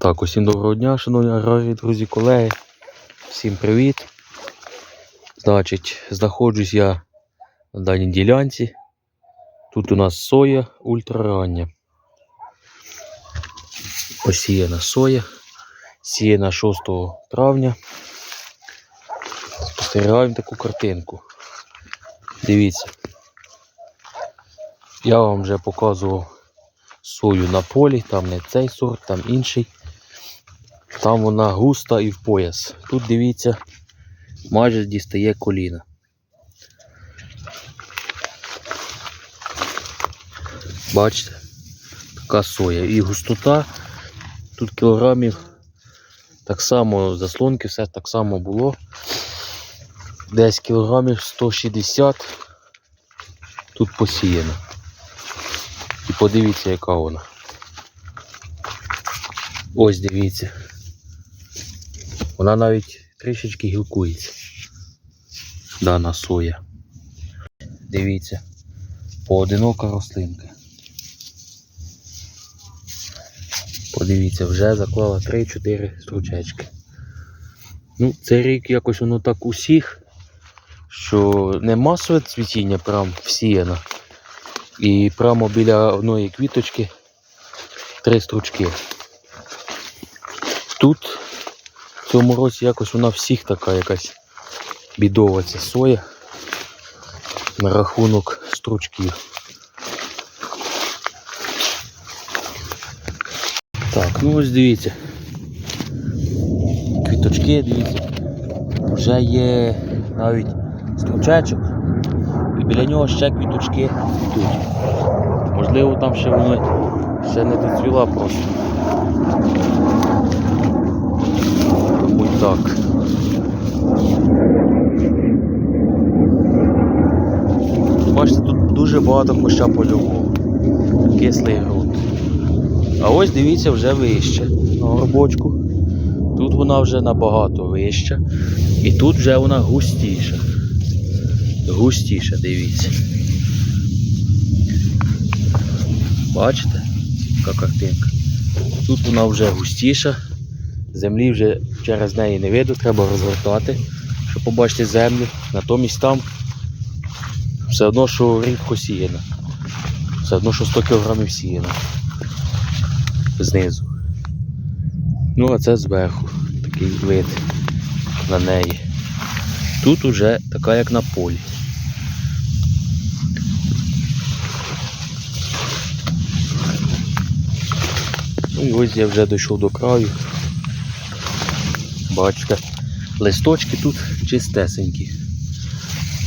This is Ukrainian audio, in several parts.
Так, усім доброго дня, шановні аграрії, друзі, колеги. Всім привіт. Значить, знаходжусь я на даній ділянці. Тут у нас соя ультрарання. Посіяна соя. Сіяна 6 травня. Спостерігаємо таку картинку. Дивіться. Я вам вже показував сою на полі, там не цей сорт, там інший. Там вона густа і в пояс. Тут дивіться, майже дістає коліна. Бачите, така соя. І густота. Тут кілограмів так само заслонки, все так само було. Десь кілограмів 160 тут посіяно. І подивіться, яка вона. Ось дивіться. Вона навіть трішечки гілкується. Дана соя. Дивіться. Поодинока рослинка. Подивіться, вже заклала 3-4 стручечки. Ну, цей рік якось воно так усіх, що не масове цвітіння прям всіяно. І прямо біля одної квіточки три стручки. Тут в цьому році якось вона всіх така якась бідова ця соя на рахунок стручків. Так, ну ось дивіться. Квіточки, дивіться. Вже є навіть стручечок. І біля нього ще квіточки тут. Можливо, там ще воно ще не доцвіла просто. Так. Бачите, тут дуже багато хоща польового. Кислий ґрунт. А ось дивіться вже вище на горбочку. Тут вона вже набагато вища. І тут вже вона густіша. Густіша, дивіться. Бачите, яка картинка? Тут вона вже густіша, землі вже через неї не видно, треба розгортати, щоб побачити землю. Натомість там все одно, що рідко сіяно. Все одно, що 100 кг сіяно. Знизу. Ну, а це зверху такий вид на неї. Тут уже така, як на полі. Ну і ось я вже дійшов до краю. Бачите, листочки тут чистесенькі.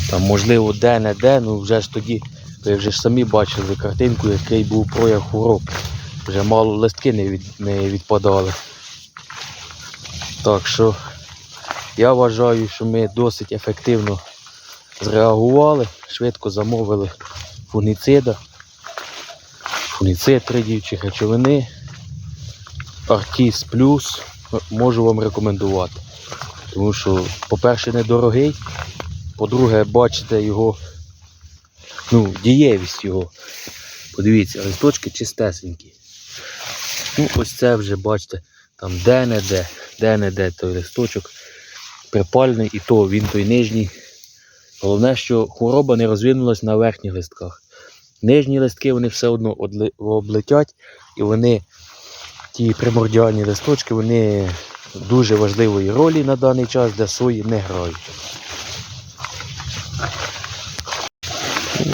Там можливо де-не-де, ну вже ж тоді, ви вже ж самі бачили картинку, який був прояв хвороб. Вже мало листки не, від, не відпадали. Так що я вважаю, що ми досить ефективно зреагували, швидко замовили фунгіцида, фунгіцид тридіючі речовини, Артіс плюс можу вам рекомендувати. Тому що, по-перше, недорогий, по-друге, бачите його, ну, дієвість його. Подивіться, листочки чистесенькі. Ну, ось це вже бачите, там де-не-де, де-не-де той листочок припальний, і то він той нижній. Головне, що хвороба не розвинулась на верхніх листках. Нижні листки вони все одно облетять і вони, ті примордіальні листочки, вони дуже важливої ролі на даний час для сої не грають.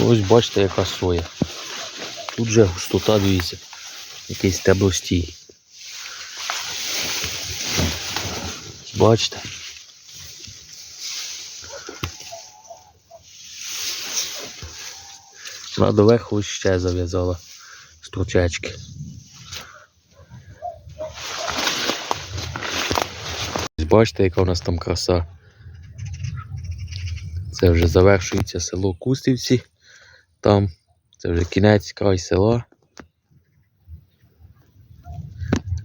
Ось бачите, яка соя. Тут же густота, дивіться, якийсь стеблостій. Бачите? Вона доверху ще зав'язала стручечки. Бачите, яка у нас там краса. Це вже завершується село Кустівці. Там це вже кінець край села.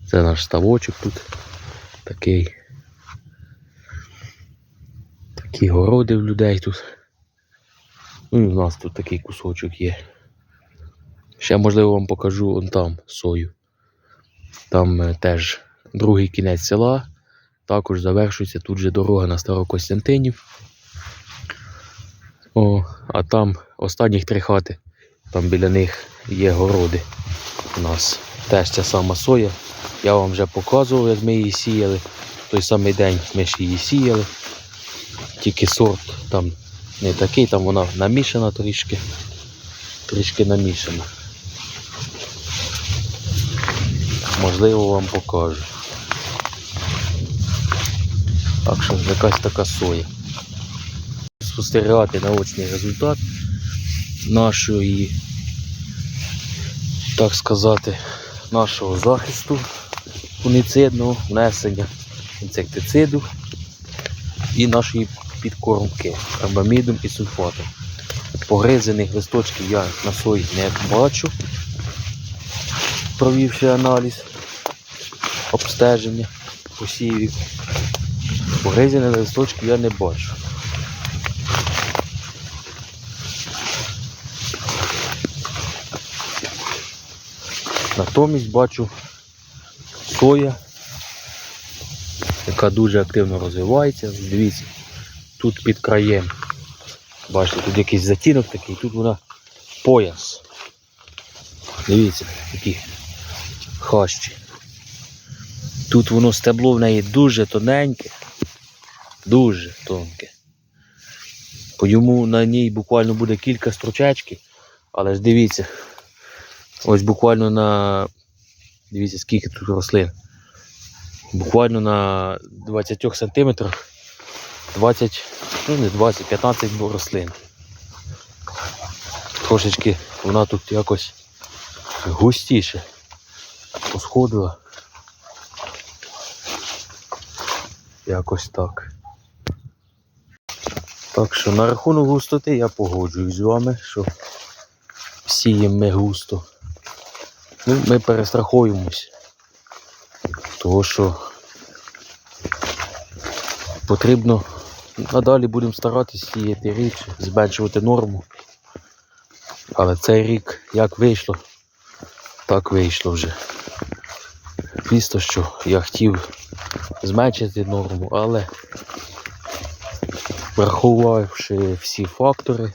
Це наш ставочок тут такий. Такі городи в людей тут. Ну і в нас тут такий кусочок є. Ще можливо вам покажу он там сою. Там е, теж другий кінець села. Також завершується тут же дорога на Старокостянтинів. О, а там останніх три хати. Там біля них є городи. У нас теж ця сама соя. Я вам вже показував, як ми її сіяли. В той самий день ми ж її сіяли. Тільки сорт там не такий, там вона намішана трішки. Трішки намішана. Можливо, вам покажу. Так що якась така соя. Спостерігати наочний результат нашої, так сказати, нашого захисту фуніцидного внесення інсектициду і нашої підкормки карбамідом і сульфатом. Погризених листочків я на сої не бачу, провівши аналіз обстеження посівів. Погризані листочки я не бачу. Натомість бачу соя, яка дуже активно розвивається. Дивіться, тут під краєм. Бачите, тут якийсь затінок такий, тут вона пояс. Дивіться, які хащі. Тут воно стебло в неї дуже тоненьке, дуже тонке. По йому на ній буквально буде кілька стручечків, але ж дивіться, ось буквально на. Дивіться, скільки тут рослин. Буквально на 20 сантиметрах 20, ну не 20, 15 бо рослин. Трошечки вона тут якось густіше посходила. Якось так. Так що на рахунок густоти я погоджуюсь з вами, що сіємо ми густо. Ну, ми перестраховуємось. Того що потрібно надалі будемо старатися сіяти рідше, зменшувати норму. Але цей рік як вийшло, так вийшло вже. Звісно, що я хотів зменшити норму, але врахувавши всі фактори,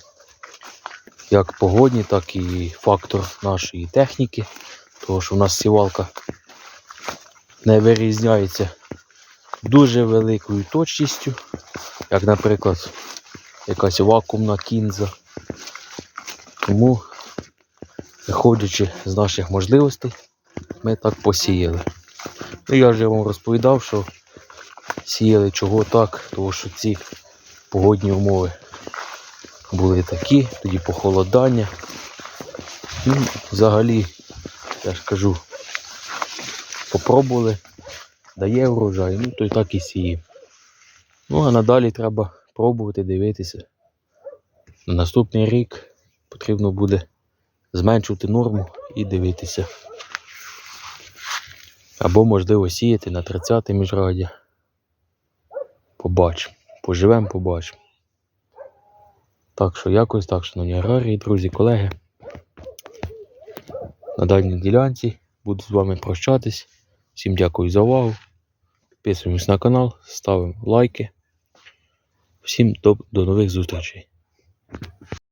як погодні, так і фактор нашої техніки, тому що в нас сівалка не вирізняється дуже великою точністю, як, наприклад, якась вакуумна кінза. Тому, виходячи з наших можливостей, ми так посіяли. Ну, я вже вам розповідав, що сіяли чого так, тому що ці погодні умови були такі, тоді похолодання. Ну, взагалі, я ж кажу, попробували, дає врожай, ну то й так і сіємо. Ну а надалі треба пробувати дивитися. На наступний рік потрібно буде зменшувати норму і дивитися. Або можливо сіяти на 30 міжраддя. Побачимо. Поживемо, побачимо. Так що якось так, шановні аграрії, друзі, колеги. На даній ділянці буду з вами прощатись. Всім дякую за увагу. Підписуємось на канал, ставимо лайки. Всім до, до нових зустрічей.